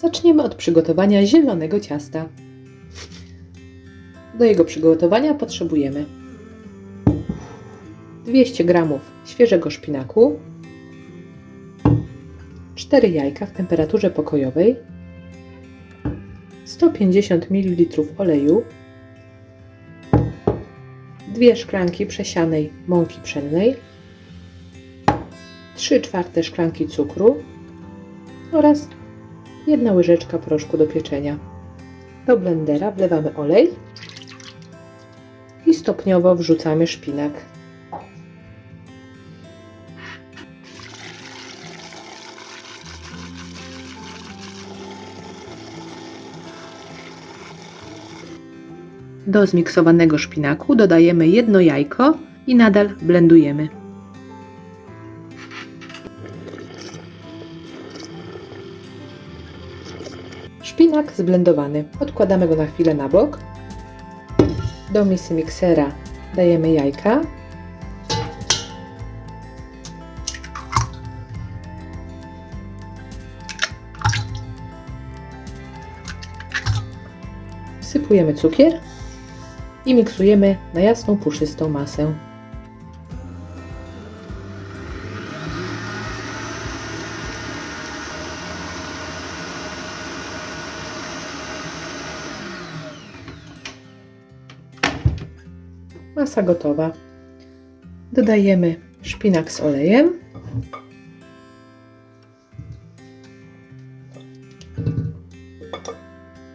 Zaczniemy od przygotowania zielonego ciasta. Do jego przygotowania potrzebujemy 200 g świeżego szpinaku, 4 jajka w temperaturze pokojowej, 150 ml oleju, 2 szklanki przesianej mąki pszennej, 3 czwarte szklanki cukru oraz jedna łyżeczka proszku do pieczenia. Do blendera wlewamy olej i stopniowo wrzucamy szpinak. Do zmiksowanego szpinaku dodajemy jedno jajko i nadal blendujemy. Szpinak zblendowany. Odkładamy go na chwilę na bok. Do misy miksera dajemy jajka. Wsypujemy cukier i miksujemy na jasną, puszystą masę. Masa gotowa. Dodajemy szpinak z olejem.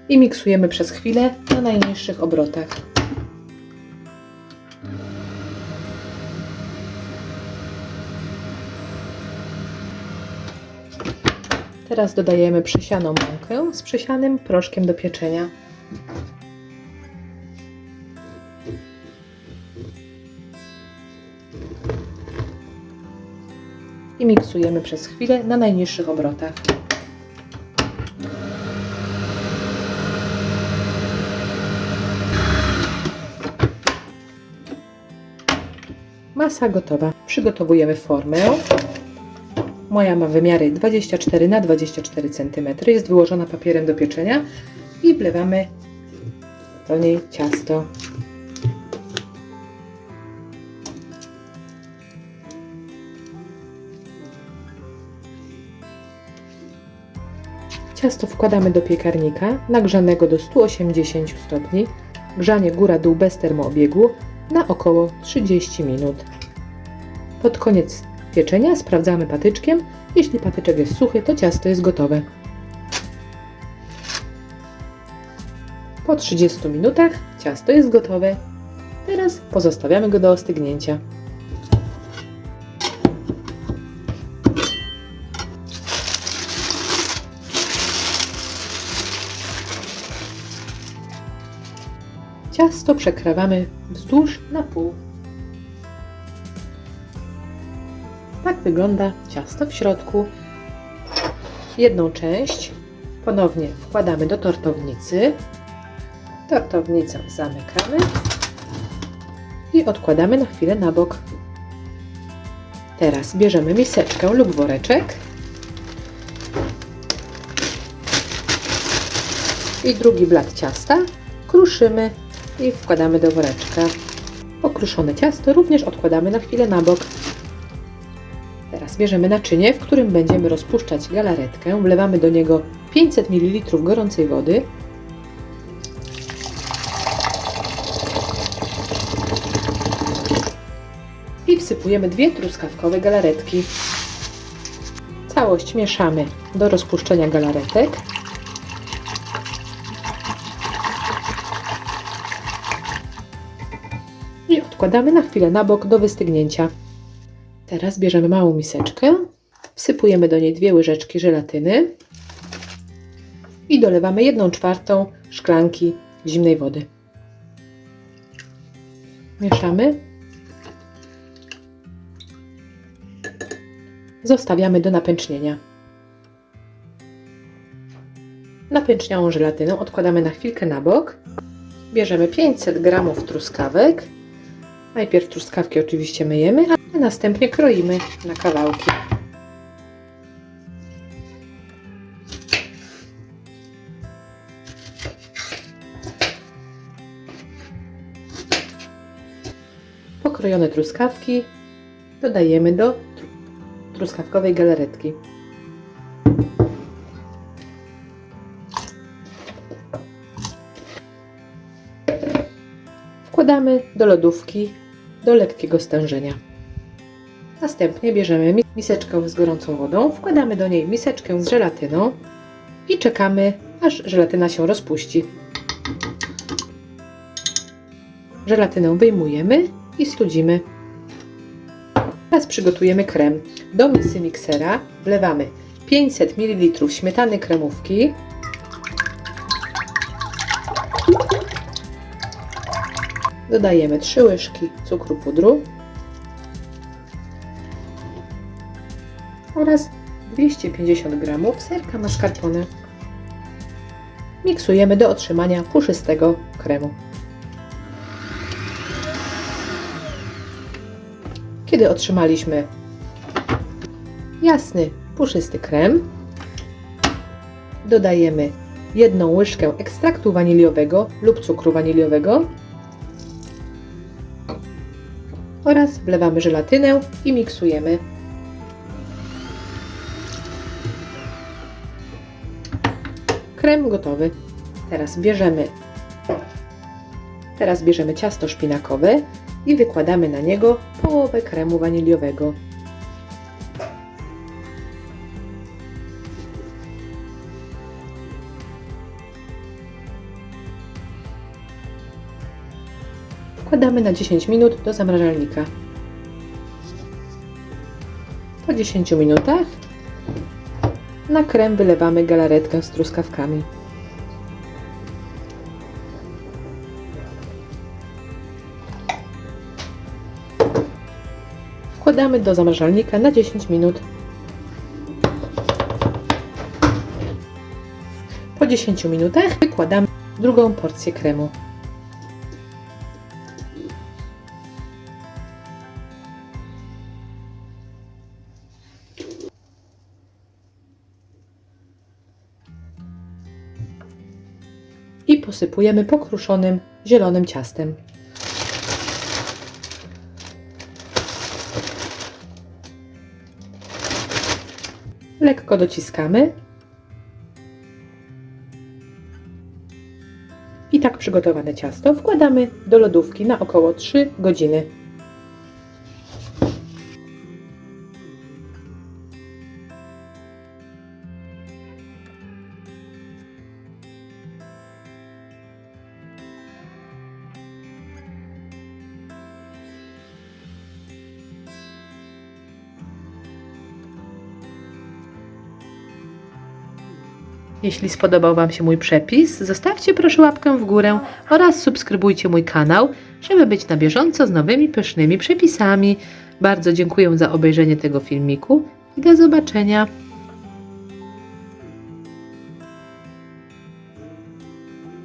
I miksujemy przez chwilę na najniższych obrotach. Teraz dodajemy przesianą mąkę z przesianym proszkiem do pieczenia. I miksujemy przez chwilę na najniższych obrotach. Masa gotowa. Przygotowujemy formę. Moja ma wymiary 24 na 24 cm. Jest wyłożona papierem do pieczenia i wlewamy do niej ciasto. Ciasto wkładamy do piekarnika nagrzanego do 180 stopni. Grzanie góra-dół bez termoobiegu na około 30 minut. Pod koniec pieczenia sprawdzamy patyczkiem. Jeśli patyczek jest suchy, to ciasto jest gotowe. Po 30 minutach ciasto jest gotowe. Teraz pozostawiamy go do ostygnięcia. Ciasto przekrawamy wzdłuż na pół. Tak wygląda ciasto w środku. Jedną część ponownie wkładamy do tortownicy. Tortownicę zamykamy i odkładamy na chwilę na bok. Teraz bierzemy miseczkę lub woreczek i drugi blat ciasta kruszymy i wkładamy do woreczka. Pokruszone ciasto również odkładamy na chwilę na bok. Teraz bierzemy naczynie, w którym będziemy rozpuszczać galaretkę. Wlewamy do niego 500 ml gorącej wody. I wsypujemy dwie truskawkowe galaretki. Całość mieszamy do rozpuszczenia galaretek. Odkładamy na chwilę na bok do wystygnięcia. Teraz bierzemy małą miseczkę, wsypujemy do niej dwie łyżeczki żelatyny i dolewamy 1 czwartą szklanki zimnej wody. Mieszamy. Zostawiamy do napęcznienia. Napęczniałą żelatynę odkładamy na chwilkę na bok. Bierzemy 500 g truskawek Najpierw truskawki oczywiście myjemy, a następnie kroimy na kawałki. Pokrojone truskawki dodajemy do truskawkowej galaretki. Wkładamy do lodówki do lekkiego stężenia. Następnie bierzemy mi- miseczkę z gorącą wodą, wkładamy do niej miseczkę z żelatyną i czekamy, aż żelatyna się rozpuści. Żelatynę wyjmujemy i studzimy. Teraz przygotujemy krem. Do misy miksera wlewamy 500 ml śmietany kremówki, dodajemy 3 łyżki cukru pudru oraz 250 g serka mascarpone. Miksujemy do otrzymania puszystego kremu. Kiedy otrzymaliśmy jasny, puszysty krem, dodajemy jedną łyżkę ekstraktu waniliowego lub cukru waniliowego oraz wlewamy żelatynę i miksujemy. Krem gotowy. Teraz bierzemy Teraz bierzemy ciasto szpinakowe i wykładamy na niego połowę kremu waniliowego. Wkładamy na 10 minut do zamrażalnika. Po 10 minutach na krem wylewamy galaretkę z truskawkami. Wkładamy do zamrażalnika na 10 minut. Po 10 minutach wykładamy drugą porcję kremu. Posypujemy pokruszonym zielonym ciastem. Lekko dociskamy. I tak przygotowane ciasto wkładamy do lodówki na około 3 godziny. Jeśli spodobał Wam się mój przepis, zostawcie proszę łapkę w górę oraz subskrybujcie mój kanał, żeby być na bieżąco z nowymi pysznymi przepisami. Bardzo dziękuję za obejrzenie tego filmiku i do zobaczenia.